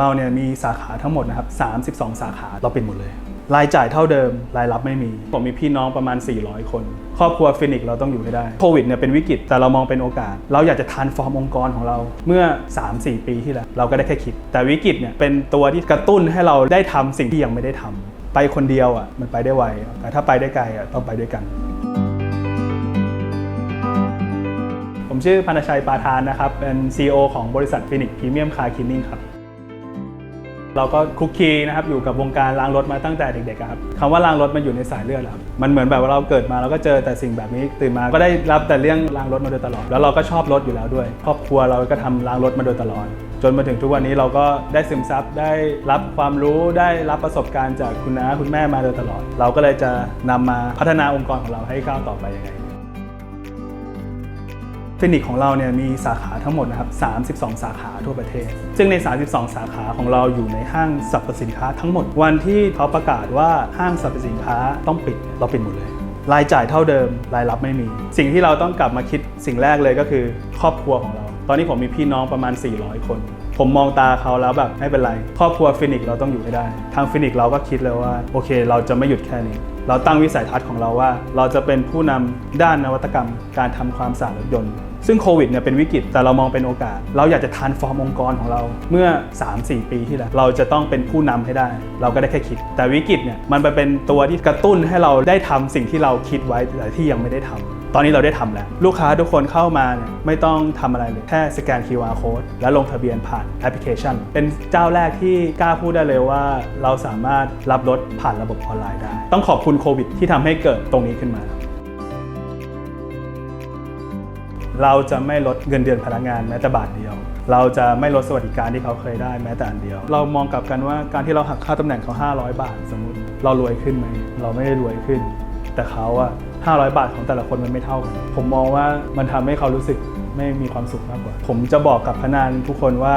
เราเนี่ยมีสาขาทั้งหมดนะครับ32 สาขาเราปิดหมดเลย รายจ่ายเท่าเดิม รายรับไม่มี ผมมีพี่น้องประมาณ 400 คน ครอบครัวฟินิกส์เราต้องอยู่ให้ได้โควิดเนี่ยเป็นวิกฤตแต่เรามองเป็นโอกาส เราอยากจะทานฟอร์มองค์กรของเรา เมื่อ 3-4 ปีที่แล้ว เราก็ได้แค่คิด แต่วิกฤตเนี่ยเป็นตัวที่กระตุ้นให้เราได้ทำสิ่งที่ยังไม่ได้ทำไปคนเดียวอะมันไปได้ไวแต่ถ้าไปได้ไกลอะต้องไปด้วยกันผมชื่อพันธชัยปาทานนะครับเป็น CEO ของบริษัทฟินิกพรีเมียมคาร์คินนิ่งครับ เราก็คุกคีนะครับอยู่กับวงการล้างรถมาตั้งแต่เด็กๆครับคำว่าล้างรถมันอยู่ในสายเลือดครับมันเหมือนแบบว่าเราเกิดมาเราก็เจอแต่สิ่งแบบนี้ตื่นมาก็ได้รับแต่เรื่องล้างรถมาโดยตลอด แล้วเราก็ชอบรถอยู่แล้วด้วย ครอบครัวเราก็ทำล้างรถมาโดยตลอด จนมาถึงทุกวันนี้เราก็ได้ซึมซับได้รับความรู้ได้รับประสบการณ์จากคุณน้าคุณแม่มาโดยตลอด เราก็เลยจะนำมาพัฒนาองค์กรของเราให้ก้าวต่อไปยังไง ฟินิกของเราเนี่ยมีสาขาทั้งหมดนะครับ 32 สาขาทั่วประเทศ ซึ่งใน 32 สาขาของเราอยู่ในห้างสรรพสินค้าทั้งหมด วันที่เขาประกาศว่าห้างสรรพสินค้าต้องปิด เราปิดหมดเลย รายจ่ายเท่าเดิม รายรับไม่มี สิ่งที่เราต้องกลับมาคิดสิ่งแรกเลยก็คือครอบครัวของเรา ตอนนี้ผมมีพี่น้องประมาณ 400 คน ผมมองตาเขาแล้วแบบไม่เป็นไร ครอบครัวฟินิกเราต้องอยู่ให้ได้ ทางฟินิกเราก็คิดเลยว่าโอเค เราจะไม่หยุดแค่นี้เราตั้งวิสัยทัศน์ของเราว่า เราจะเป็นผู้นำด้านนวัตกรรม การทำความสะอาดรถยนต์ ซึ่งโควิดเนี่ยเป็นวิกฤตแต่เรามองเป็นโอกาส เราอยากจะทานฟอร์มองค์กรของเราเมื่อ 3-4 ปีที่แล้ว เราจะต้องเป็นผู้นำให้ได้ เราก็ได้แค่คิด แต่วิกฤตเนี่ยมันไปเป็นตัวที่กระตุ้นให้เราได้ทำสิ่งที่เราคิดไว้แต่ที่ยังไม่ได้ทำตอนนี้เราได้ทำแล้ว ลูกค้าทุกคนเข้ามาเนี่ยไม่ต้องทำอะไรเลยแค่สแกน QR code แล้วลงทะเบียนผ่านแอปพลิเคชัน เป็นเจ้าแรกที่กล้าพูดได้เลยว่า เราสามารถรับรถผ่านระบบออนไลน์ได้ ต้องขอบคุณโควิดที่ทำให้เกิดตรงนี้ขึ้นมา เราจะไม่ลดเงินเดือนพนักงานแม้แต่บาทเดียว เราจะไม่ลดสวัสดิการที่เขาเคยได้แม้แต่อันเดียว เรามองกลับกันว่าการที่เราหักค่าตำแหน่งเขา 500 บาทสมมติ เรารวยขึ้นไหมเราไม่ได้รวยขึ้น แต่เขาอะ500 บาทของแต่ละคนมันไม่เท่ากัน ผมมองว่ามันทำให้เขารู้สึกไม่มีความสุขมากกว่า ผมจะบอกกับพนักงานทุกคนว่า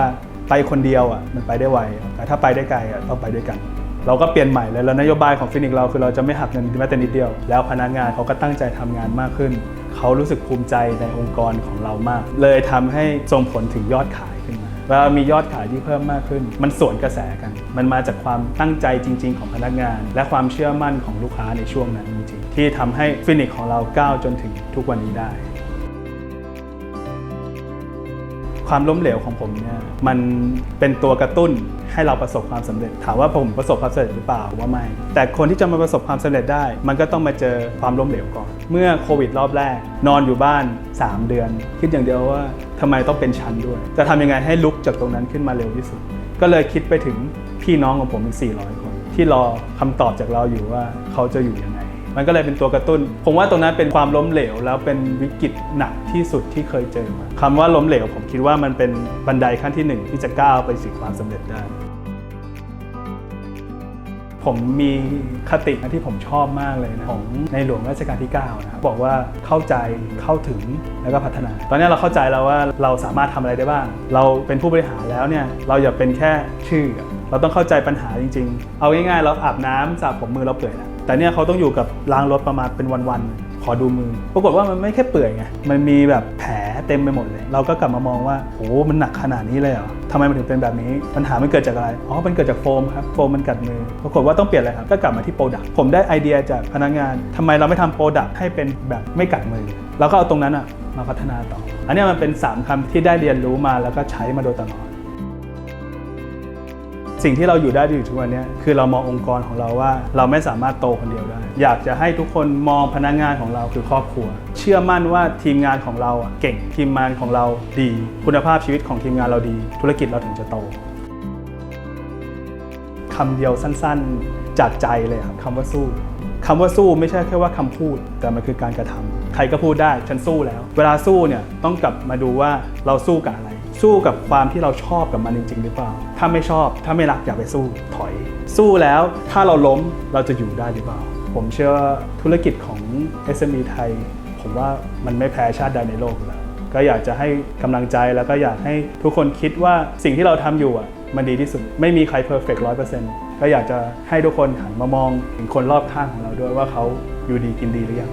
ไปคนเดียวอะมันไปได้ไวแต่ถ้าไปได้ไกลอะต้องไปด้วยกัน เราก็เปลี่ยนใหม่เลยแล้วนโยบายของฟินิกเราคือเราจะไม่หักเงินแม้แต่นิดเดียว แล้วพนักงานเขาก็ตั้งใจทำงานมากขึ้น เขารู้สึกภูมิใจในองค์กรของเรามาก เลยทำให้ส่งผลถึงยอดขายขึ้นมาเวลามียอดขายที่เพิ่มมากขึ้น มันสวนกระแสกัน มันมาจากความตั้งใจจริง ๆ ของพนักงาน และความเชื่อมั่นของลูกค้าในช่วงนั้นจริงๆที่ทำให้ฟินิกของเราก้าวจนถึงทุกวันนี้ได้ ความล้มเหลวของผมเนี่ยมันเป็นตัวกระตุ้นให้เราประสบความสำเร็จ ถามว่าผมประสบความสำเร็จหรือเปล่าผมว่าไม่ แต่คนที่จะมาประสบความสำเร็จได้ มันก็ต้องมาเจอความล้มเหลวก่อน เมื่อโควิดรอบแรก นอนอยู่บ้าน 3 เดือน คิดอย่างเดียวว่าทำไมต้องเป็นชั้นด้วย จะทำยังไงให้ลุกจากตรงนั้นขึ้นมาเร็วที่สุด ก็เลยคิดไปถึงพี่น้องของผมอีก400 คน ที่รอคำตอบจากเราอยู่ว่าเขาจะอยู่ยังไง มันก็เลยเป็นตัวกระตุ้น ผมว่าตรงนั้นเป็นความล้มเหลว แล้วเป็นวิกฤตหนักที่สุดที่เคยเจอมาคำว่าล้มเหลว ผมคิดว่ามันเป็นบันไดขั้นที่หนึ่งที่จะก้าวไปสู่ความสำเร็จได้ ผมมีคติที่ผมชอบมากเลยนะของในหลวงรัชกาลที่ 9 นะครับบอกว่าเข้าใจเข้าถึงแล้วก็พัฒนา ตอนนี้เราเข้าใจแล้วว่าเราสามารถทำอะไรได้บ้าง เราเป็นผู้บริหารแล้วเนี่ยเราอย่าเป็นแค่ชื่อ เราต้องเข้าใจปัญหาจริง ๆ เอาง่ายๆเราอาบน้ำสระผมมือเราเปื่อยแล้ว แต่เนี่ยเขาต้องอยู่กับล้างรถประมาณเป็นวันๆขอดูมือ ปรากฏว่ามันไม่แค่เปื่อยไงมันมีแบบแผลเต็มไปหมดเลย เราก็กลับมามองว่าโอ้มันหนักขนาดนี้เลยเหรอทำไมมันถึงเป็นแบบนี้ปัญหามันเกิดจากอะไรอ๋อมันเกิดจากโฟมครับโฟมมันกัดมือปรากฏว่าต้องเปลี่ยนอะไรครับก็กลับมาที่โปรดักต์ผมได้ไอเดียจากพนักงานทำไมเราไม่ทำโปรดักต์ให้เป็นแบบไม่กัดมือแล้วก็เอาตรงนั้นอะมาพัฒนาต่อ อันนี้มันเป็น 3คำที่ได้เรียนรู้มาแล้วก็ใช้มาโดยตลอด สิ่งที่เราอยู่ได้อยู่ทุกวันนี้คือเรามององค์กรของเราว่า เราไม่สามารถโตคนเดียวได้ อยากจะให้ทุกคนมองพนักงานของเราคือครอบครัว เชื่อมั่นว่าทีมงานของเราเก่งทีมงานของเราดี คุณภาพชีวิตของทีมงานเราดี ธุรกิจเราถึงจะโตคำเดียวสั้นๆจากใจเลยครับคำว่าสู้คำว่าสู้ไม่ใช่แค่ว่าคำพูด แต่มันคือการกระทำใครก็พูดได้ฉันสู้แล้ว เวลาสู้เนี่ยต้องกลับมาดูว่าเราสู้กับอะไร สู้กับความที่เราชอบกับมันจริง ๆ หรือเปล่า ถ้าไม่ชอบถ้าไม่รักอย่าไปสู้ถอย สู้แล้วถ้าเราล้มเราจะอยู่ได้หรือเปล่า ผมเชื่อว่าธุรกิจของ SME ไทย ผมว่ามันไม่แพ้ชาติใดในโลกแล้วก็อยากจะให้กำลังใจแล้วก็อยากให้ทุกคนคิดว่าสิ่งที่เราทำอยู่อะมันดีที่สุด ไม่มีใครเพอร์เฟกต์ร้อยเปอร์เซ็นต์ก็อยากจะให้ทุกคนหันมามองถึงคนรอบข้างของเราด้วยว่าเขาอยู่ดีกินดีหรือยัง